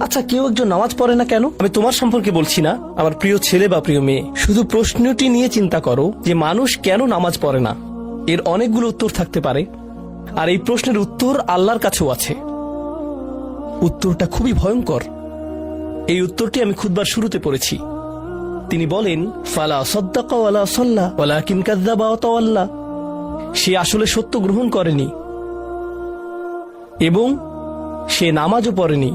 আচ্ছা কেউ একজন নামাজ পড়ে না কেন? আমি তোমার সম্পর্কে বলছি না। আমার প্রিয় ছেলে বা প্রিয় মেয়ে, শুধু প্রশ্নটি নিয়ে চিন্তা করো যে মানুষ কেন নামাজ পড়ে না। এর অনেকগুলো উত্তর থাকতে পারে। আর এই প্রশ্নের উত্তর আল্লাহর কাছেও আছে। উত্তরটা খুবই ভয়ঙ্কর। এই উত্তরটি আমি খুদবার শুরুতে পড়েছি। তিনি বলেন, ফালা সদ্দাকা ওয়ালা সল্লা ওয়ালা কিন কাদ্দাবা ওয়াতাওয়াল্লা সে আসলে সত্য গ্রহণ করেনি। এবং সে নামাজও পড়েনি।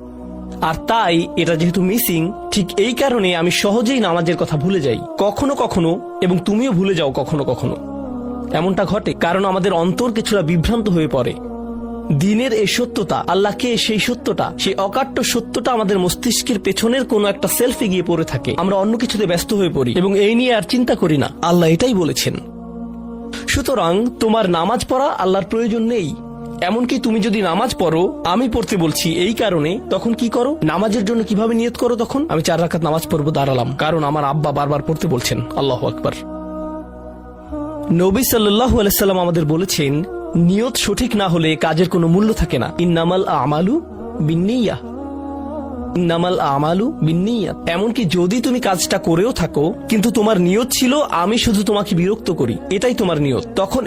আর তাই এটা যেহেতু মিসিং, ঠিক এই কারণে আমি সহজেই নামাজের কথা ভুলে যাই। কখনো কখনো, এবং তুমিও ভুলে যাও কখনো কখনো। এমনটা ঘটে, কারণ আমাদের অন্তর কিছুটা বিভ্রান্ত হয়ে পড়ে। দিনের এই সত্যতা আল্লাহকে সেই সত্যটা, সেই অকাট্য সত্যটা আমাদের মস্তিষ্কের পেছনের কোনো একটা সেলফে গিয়ে পড়ে থাকে। আমরা অন্য কিছুতে ব্যস্ত হয়ে পড়ি, এবং এই নিয়ে আর চিন্তা করি না। আল্লাহ এটাই বলেছেন। সুতরাং তোমার নামাজ পড়া আল্লাহর প্রয়োজন নেই। এমনকি তুমি যদি নামাজ পড়ো, আমি পড়তে বলছি এই কারণে, তখন কি করো? নামাজের জন্য কীভাবে নিয়ত করো তখন? আমি চার রাখাত নামাজ পড়ব দাঁড়ালাম, কারণ আমার আব্বা বারবার পড়তে বলছেন। আল্লাহ আকবার। নবী সাল্লাহ আলাইসাল্লাম আমাদের বলেছেন, নিয়ত সঠিক না হলে কাজের কোনো মূল্য থাকে না। ইন্নামাল আমালু বিন্নিয়া। ইন্নামাল আমালু বিন্নিয়া। এমনকি যদি তুমি কাজটা করেও থাকো, কিন্তু তোমার নিয়ত ছিল, আমি শুধু তোমাকে বিরক্ত করি। এটাই তোমার নিয়ত। তখন